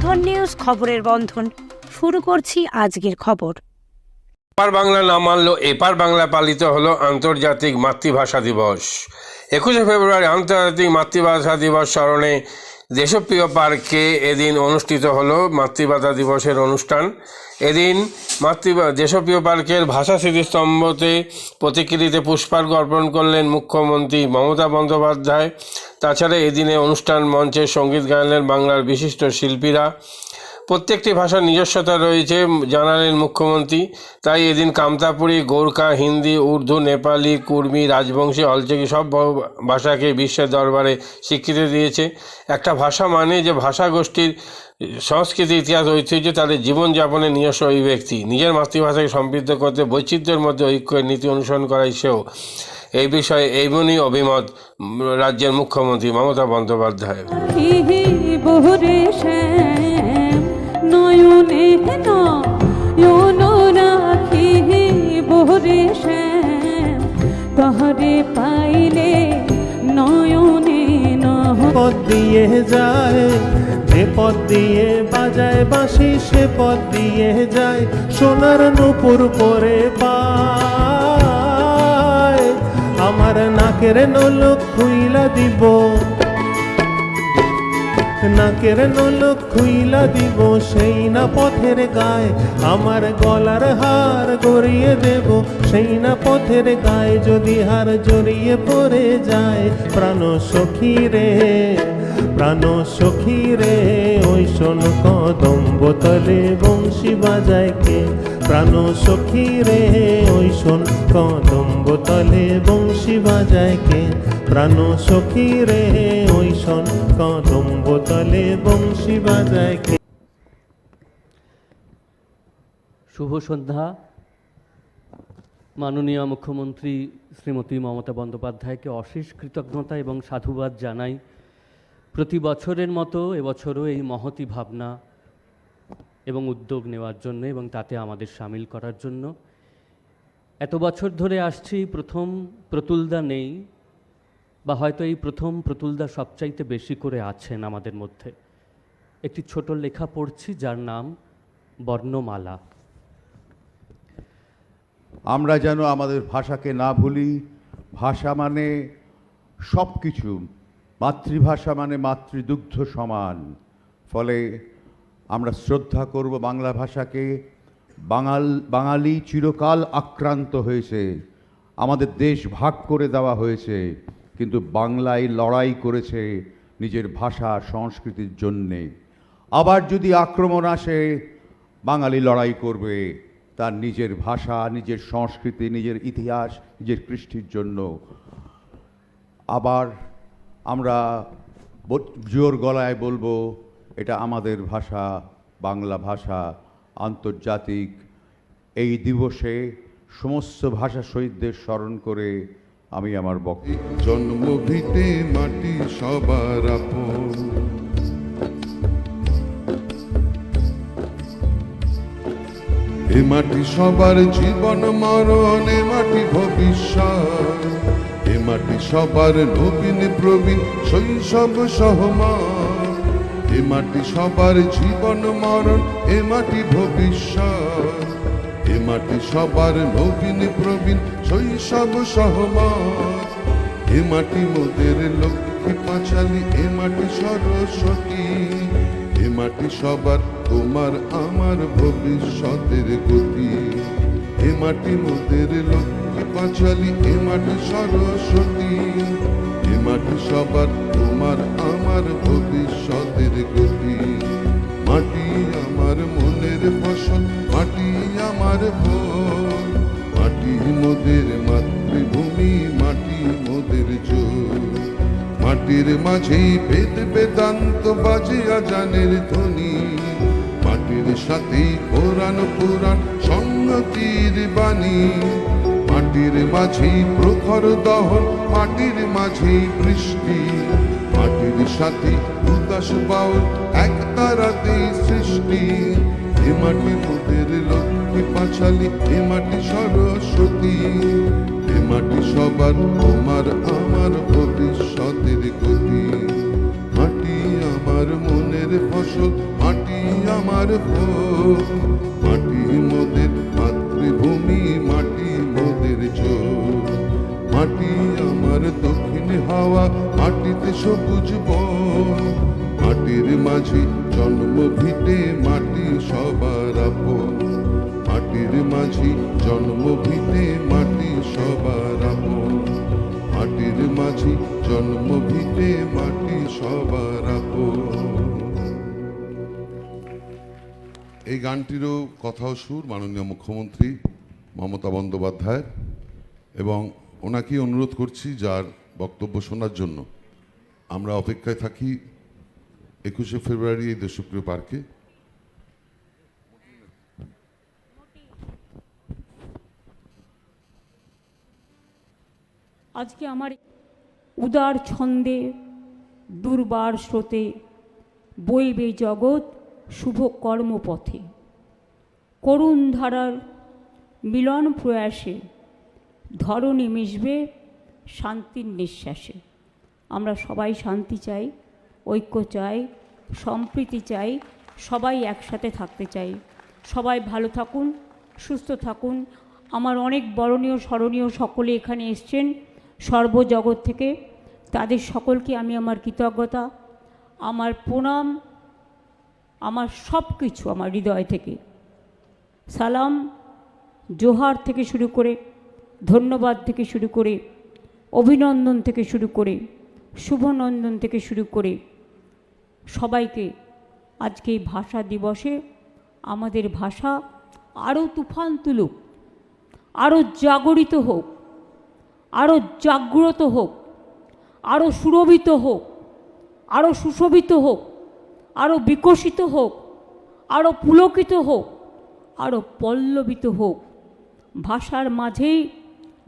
বন্ধন news, খবরের বন্ধন। শুরু করছি আজকের খবর। এপার বাংলা না মানল এপার বাংলা পালিত হলো আন্তর্জাতিক মাতৃভাষা দিবস। একুশে ফেব্রুয়ারি আন্তর্জাতিক মাতৃভাষা দিবস স্মরণে দেশপ্রিয় পার্কে এদিন অনুষ্ঠিত হলো মাতৃভাষা দিবসের অনুষ্ঠান। এদিন মাতৃ, দেশপ্রিয় পার্কের ভাষা স্মৃতিস্তম্ভতে প্রতিকৃতিতে পুষ্পার্ঘ অর্পণ করলেন মুখ্যমন্ত্রী মমতা বন্দ্যোপাধ্যায়। তাছাড়া এদিনে অনুষ্ঠান মঞ্চে সংগীত গাইলেন বাংলার বিশিষ্ট শিল্পীরা। প্রত্যেকটি ভাষার নিজস্বতা রয়েছে, জানালেন মুখ্যমন্ত্রী। তাই এদিন কামতাপুরি, গোর্খা, হিন্দি, উর্দু, নেপালি, কুর্মি, রাজবংশী, অলচেকি সব ভাষাকে বিশ্বের দরবারে স্বীকৃতি দিয়েছে। একটা ভাষা মানে যে ভাষা গোষ্ঠীর সংস্কৃতি, ইতিহাস, ঐতিহ্য, তাদের জীবনযাপনের নিজস্ব অভিব্যক্তি। নিজের মাতৃভাষাকে সমৃদ্ধ করতে বৈচিত্র্যের মধ্যে ঐক্যের নীতি অনুসরণ করাই সেও। এই বিষয়ে এইমনই অভিমত রাজ্যের মুখ্যমন্ত্রী মমতা বন্দ্যোপাধ্যায়। তহরে পাইলে নয়নে পথ দিয়ে যায় যে পথ দিয়ে বাজায় বাঁশি সে পথ দিয়ে যায় সোনার নুপুর পরে পায় নাকের নলক খুইলা দিব। নাকের নলক খুইলা দিব, সেই না পথের গায়ে আমার গলার হার গড়িয়ে দেব। সেই না পথের গায়ে যদি হার জড়িয়ে পড়ে যায়, প্রাণ সখী রে, প্রাণ সখী রে, ওই শোন কদম বোতলে বংশী বাজায় কে? প্রাণ সখী রে, ওই শোন কদম বোতলে বংশী বাজায় কে? প্রাণ সখী রে, ওই শোন কদম বোতলে বংশী বাজায় কে? শুভ সন্ধ্যা। মাননীয় মুখ্যমন্ত্রী শ্রীমতী মমতা বন্দ্যোপাধ্যায়কে অশেষ কৃতজ্ঞতা এবং সাধুবাদ জানাই। প্রতি বছরের মতো এবছরও এই মহতি ভাবনা এবং উদ্যোগ নেওয়ার জন্য এবং তাতে আমাদের সামিল করার জন্য। এত বছর ধরে আসছি, প্রথম প্রতুলদা নেই বা হয়তো এই প্রথম প্রতুলদা সবচাইতে বেশি করে আছেন আমাদের মধ্যে। একটি ছোট লেখা পড়ছি যার নাম বর্ণমালা। আমরা যেন আমাদের ভাষাকে না ভুলি, ভাষা মানে সব কিছু মাতৃভাষা মানে মাতৃদুগ্ধ সমান। ফলে আমরা শ্রদ্ধা করব বাংলা ভাষাকে। বাঙাল, বাঙালি চিরকাল আক্রান্ত হয়েছে। আমাদের দেশ ভাগ করে দেওয়া হয়েছে, কিন্তু বাংলায় লড়াই করেছে নিজের ভাষা, সংস্কৃতির জন্যে। আবার যদি আক্রমণ আসে, বাঙালি লড়াই করবে তার নিজের ভাষা, নিজের সংস্কৃতি, নিজের ইতিহাস, নিজের কৃষ্টির জন্য। আবার আমরা জোর গলায় বলব এটা আমাদের ভাষা, বাংলা ভাষা, আন্তর্জাতিক। এই দিবসে সমস্ত ভাষা শহীদদের স্মরণ করে আমি আমার বক্তব্য জন্মভিতে মাটি সবার আপন। এ মাটি সবার জীবন মরণ, এ মাটি ভবিষ্যৎ। এ মাটি সবার নবীন প্রবীণ শৈশব সহমান এ মাটি সবার জীবন মরণ, এ মাটি ভবিষ্যৎ। এ মাটি সবার নবীন প্রবীণ শৈশব সহমত। এ মাটি মোদের লক্ষ্মী পাঁচালি, এ মাটি সরস্বতী। এ মাটি সবার, তোমার আমার ভবিষ্যতের গতি। এ মাটি মোদের লক্ষ্মী পাঁচালি, এ মাটি সরস্বতী। মাটি সবার, তোমার আমার ভবিষ্যতের গতি। মাটি আমার মনের ফসল, মাটি আমার ভোর। মাটি মোদের মাতৃভূমি, মাটি মোদের জোর। মাটির মাঝেই বেদ বেদান্ত বাজে আজানের ধ্বনি। মাটির সাথেই কোরআন, পুরাণ, সংগতির বাণী। মাটির মাঝেই প্রখর দহন, মাটির মাঝেই বৃষ্টি। মাটির সাথে উদাস বাউল, এক তারাতেই সৃষ্টি। এ মাটি মোদের লক্ষ্মী পাঁচালি, এ মাটি সরস্বতী। এ মাটি সবার, তোমার আমার ভবিষ্যতের গতি। মাটি আমার মনের ফসল, মাটি আমার ভোর মাটি হাওয়া মাটিতে সবুজ বন। মাটির মাঝে জন্ম ভিটে মাটি সবার আপন। মাটির মাঝে জন্ম ভিটে মাটি সবার আপন। মাটির মাঝে জন্ম ভিটে মাটি সবার আপন। এই গানটিরও কথা সুর, মাননীয় মুখ্যমন্ত্রী মমতা বন্দ্যোপাধ্যায়ের। এবং ওনাকেই অনুরোধ করছি, যার বক্তব্য শোনার জন্য আমরা অপেক্ষায় থাকি একুশে ফেব্রুয়ারি এই দেশপ্রিয় পার্কে। আজকে আমার উদার ছন্দে, দুর্বার স্রোতে বইবে জগৎ শুভ কর্মপথে। করুণ ধারার মিলন প্রয়াসে ধরণী মিশবে শান্তির নিঃশ্বাসে। আমরা সবাই শান্তি চাই, ঐক্য চাই, সম্প্রীতি চাই, সবাই একসাথে থাকতে চাই। সবাই ভালো থাকুন, সুস্থ থাকুন। আমার অনেক বরণীয়, স্মরণীয় সকলে এখানে এসছেন সর্বজগৎ থেকে। তাদের সকলকে আমি আমার কৃতজ্ঞতা, আমার প্রণাম, আমার সব কিছু আমার হৃদয় থেকে। সালাম, জোহার থেকে শুরু করে, ধন্যবাদ থেকে শুরু করে অভিনন্দন থেকে শুরু করে, শুভনন্দন থেকে শুরু করে সবাইকে আজকে এই ভাষা দিবসে আমাদের ভাষা আরও তুফান তুলুক আরও জাগরিত হোক আরও জাগ্রত হোক আরও সুরভিত হোক আরও সুশোভিত হোক আরও বিকশিত হোক আরও পুলকিত হোক আরও পল্লবিত হোক। ভাষার মাঝেই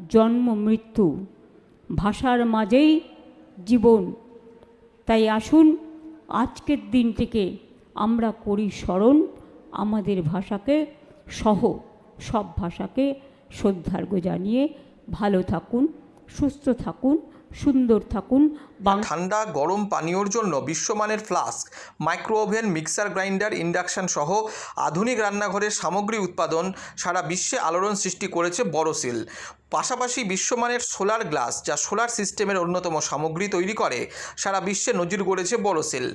জন্ম মৃত্যু। ভাষার মাঝেই জীবন। তাই আসুন, আজকের দিনটিকে আমরা করি স্মরণ, আমাদের ভাষাকে সহ, সব ভাষাকে শ্রদ্ধার্ঘ জানিয়ে ভালো থাকুন, সুস্থ থাকুন, সুন্দর থাকুন বাংলা ঠান্ডা, গরম পানীয়র জন্য বিশ্বমানের flask micro oven mixer grinder, induction সহ আধুনিক রান্নাঘরের সামগ্রী উৎপাদন সারা বিশ্বে আলোড়ন সৃষ্টি করেছে বড়সিল পাশাপাশি বিশ্বমানের সোলার গ্লাস, যা সোলার সিস্টেমের অন্যতম সামগ্রী তৈরি করে, সারা বিশ্বে নজির গড়েছে বড়সিল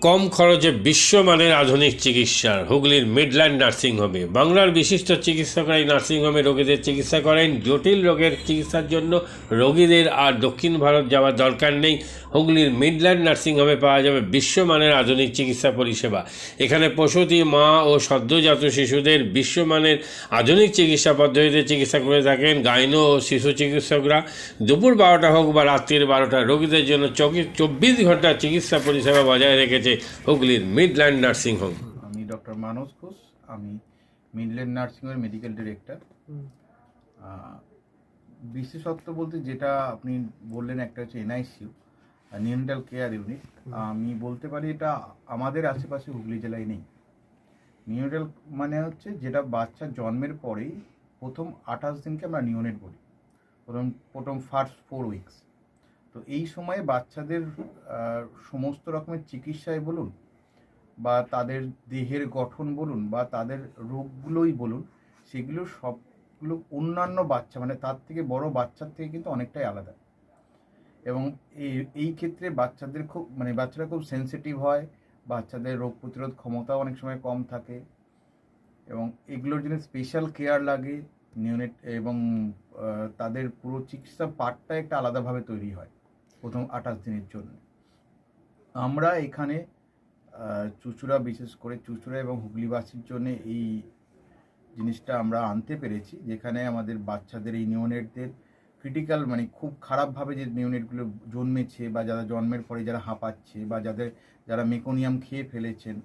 কম খরচে বিশ্বমানের আধুনিক চিকিৎসার, হুগলির মিডল্যান্ড নার্সিংহোমে। বাংলার বিশিষ্ট চিকিৎসকরা এই নার্সিংহোমে রোগীদের চিকিৎসা করেন। জটিল রোগের চিকিৎসার জন্য রোগীদের আর দক্ষিণ ভারত যাওয়ার দরকার নেই। হুগলির মিডল্যান্ড নার্সিংহোমে পাওয়া যাবে বিশ্বমানের আধুনিক চিকিৎসা পরিষেবা। এখানে প্রসূতি, মা ও সদ্যজাত শিশুদের বিশ্বমানের আধুনিক চিকিৎসা পদ্ধতিতে চিকিৎসা করে থাকেন। গাইনো ও শিশু চিকিৎসকরা দুপুর বারোটা হোক বা রাত্রির বারোটা রোগীদের জন্য চব্বিশ ঘণ্টা চিকিৎসা পরিষেবা বজায় রেখেছে হুগলির মিডল্যান্ড নার্সিংহোম। আমি ডক্টর মানস ঘোষ আমি মিডল্যান্ড নার্সিংয়ের মেডিকেল ডিরেক্টর। বিশেষত্ব বলতে যেটা আপনি বললেন একটা হচ্ছে এনআইসিউ নিউন্টাল কেয়ার ইউনিট। আমি বলতে পারি এটা আমাদের আশেপাশে হুগলি জেলায় নেই। নিউনেটাল মানে হচ্ছে যেটা বাচ্চা জন্মের পরেই প্রথম আঠাশ দিনকে আমরা নিউনেট বলি। প্রথম প্রথম ফার্স্ট ফোর উইকস তো এই সময়ে বাচ্চাদের সমস্ত রকমের চিকিৎসায় বলুন বা তাদের দেহের গঠন বলুন বা তাদের রোগগুলোই বলুন, সেগুলো সবগুলো অন্যান্য বাচ্চা মানে তার থেকে বড় বাচ্চার থেকে কিন্তু অনেকটাই আলাদা। এবং এই এই ক্ষেত্রে বাচ্চাদের খুব মানে বাচ্চারা খুব সেনসিটিভ হয়, বাচ্চাদের রোগ প্রতিরোধ ক্ষমতাও অনেক সময় কম থাকে। এবং এগুলোর জন্য স্পেশাল কেয়ার লাগে নিউনেট এবং তাদের পুরো চিকিৎসা পার্টটা একটা আলাদাভাবে তৈরি হয় প্রথম আঠাশ দিনের জন্য। আমরা এখানে চুঁচুড়া বিশেষ করে চুঁচুড়া এবং হুগলিবাসীর জন্য এই জিনিসটা আমরা আনতে পেরেছি, যেখানে আমাদের বাচ্চাদের, এই নিউনেটদের ক্রিটিক্যাল মানে খুব খারাপভাবে যে নিউনেটগুলো জন্মেছে বা যারা জন্মের পরে যারা হাঁপাচ্ছে বা যাদের, যারা মেকোনিয়াম খেয়ে ফেলেছেন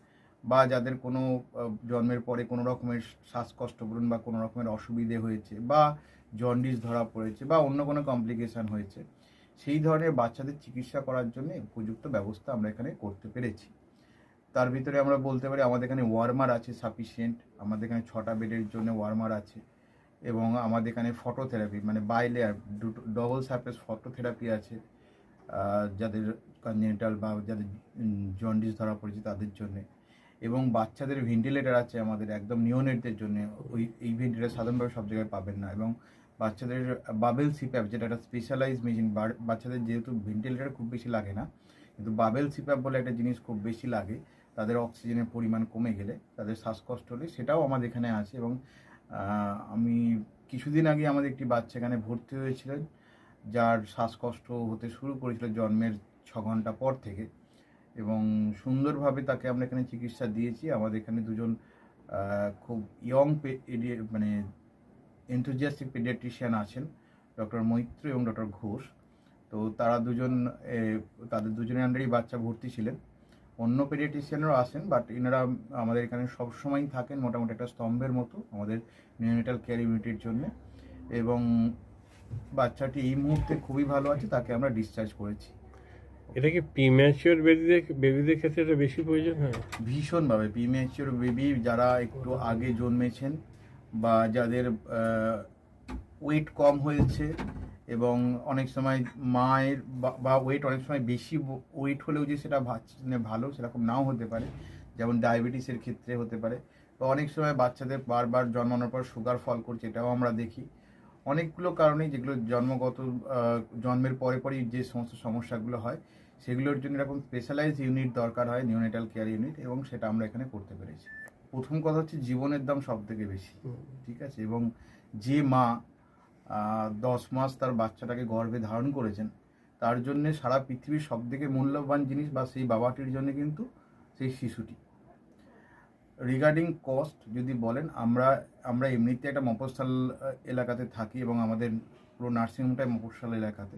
বা যাদের কোনো জন্মের পরে কোনো রকমের শ্বাসকষ্ট বলুন বা কোনো রকমের অসুবিধে হয়েছে বা জন্ডিস ধরা পড়েছে বা অন্য কোনো কমপ্লিকেশান হয়েছে, সেই ধরনের বাচ্চাদের চিকিৎসা করার জন্য উপযুক্ত ব্যবস্থা আমরা এখানে করতে পেরেছি। তার ভিতরে আমরা বলতে পারি আমাদের এখানে ওয়ার্মার আছে সাফিসিয়েন্ট আমাদের এখানে ছটা বেডের জন্য ওয়ার্মার আছে এবং আমাদের এখানে ফটোথেরাপি মানে বাই লেয়ার দুটো ডবল সারফেস ফটোথেরাপি আছে যাদের কনজেনিটাল বা যাদের জন্ডিস ধরা পড়েছে তাদের জন্যে। এবং বাচ্চাদের ভেন্টিলেটার আছে আমাদের একদম নিওনেটদের জন্য। ওই, এই ভেন্টিলেটার সাধারণভাবে সব জায়গায় পাবেন না এবং বাচ্চাদের বাবেল সিপ্যাপ যেটা একটা স্পেশালাইজ মেশিন বাচ্চাদের যেহেতু ভেন্টিলেটার খুব বেশি লাগে না, কিন্তু বাবেল সিপ্যাপ বলে একটা জিনিস খুব বেশি লাগে, তাদের অক্সিজেনের পরিমাণ কমে গেলে, তাদের শ্বাসকষ্ট হলে সেটাও আমাদের এখানে আছে এবং আমি কিছুদিন আগে আমাদের একটি বাচ্চা এখানে ভর্তি হয়েছিলেন যার শ্বাসকষ্ট হতে শুরু করেছিল জন্মের ছ ঘণ্টা পর থেকে। এবং সুন্দরভাবে তাকে আমরা এখানে চিকিৎসা দিয়েছি। আমাদের এখানে দুজন খুব ইয়ং মানে এনথুজিয়াস্টিক পেডিয়াট্রিশিয়ান আছেন ডক্টর মৈত্র এবং ডক্টর ঘোষ। তো তারা দুজন তাদের দুজনের আন্ডারেই বাচ্চা ভর্তি ছিলেন। অন্য পেডিয়াট্রিশিয়ানরাও আসেন বাট এনারা আমাদের এখানে সবসময়ই থাকেন, মোটামুটি একটা স্তম্ভের মতো আমাদের নিউনেটাল কেয়ার ইউনিটের জন্য। এবং বাচ্চাটি এই মুহূর্তে খুবই ভালো আছে, তাকে আমরা ডিসচার্জ করেছি। এটা কি প্রিম্যাচিওর বেবিদের বেবিদের ক্ষেত্রে এটা বেশি প্রয়োজন হয়? ভীষণভাবে প্রিম্যাচিওর বেবি যারা একটু আগে জন্মেছেন বা যাদের ওয়েট কম হয়েছে এবং অনেক সময় মায়ের বা- ওয়েট অনেক সময় বেশি ওয়েট হলেও যে সেটা মানে ভালো সেরকম নাও হতে পারে, যেমন ডায়াবেটিসের ক্ষেত্রে হতে পারে। বা অনেক সময় বাচ্চাদের বারবার জন্মানোর পর সুগার ফল করছে, এটাও আমরা দেখি। অনেকগুলো কারণেই যেগুলো জন্মগত জন্মের পরে পরেই যে সমস্ত সমস্যাগুলো হয় সেগুলোর জন্য এরকম স্পেশালাইজ ইউনিট দরকার হয় নিউনেটাল কেয়ার ইউনিট এবং সেটা আমরা এখানে করতে পেরেছি। প্রথম কথা হচ্ছে জীবনের দাম সব থেকে বেশি ঠিক আছে? এবং যে মা দশ মাস তার বাচ্চাটাকে গর্ভে ধারণ করেছেন তার জন্য সারা পৃথিবীর সব থেকে মূল্যবান জিনিস বা সেই বাবাটির জন্য কিন্তু সেই শিশুটি। রিগার্ডিং কস্ট যদি বলেন আমরা আমরা এমনিতে একটা মফস্বল এলাকাতে থাকি এবং আমাদের পুরো নার্সিংহোমটাই মফস্বল এলাকাতে।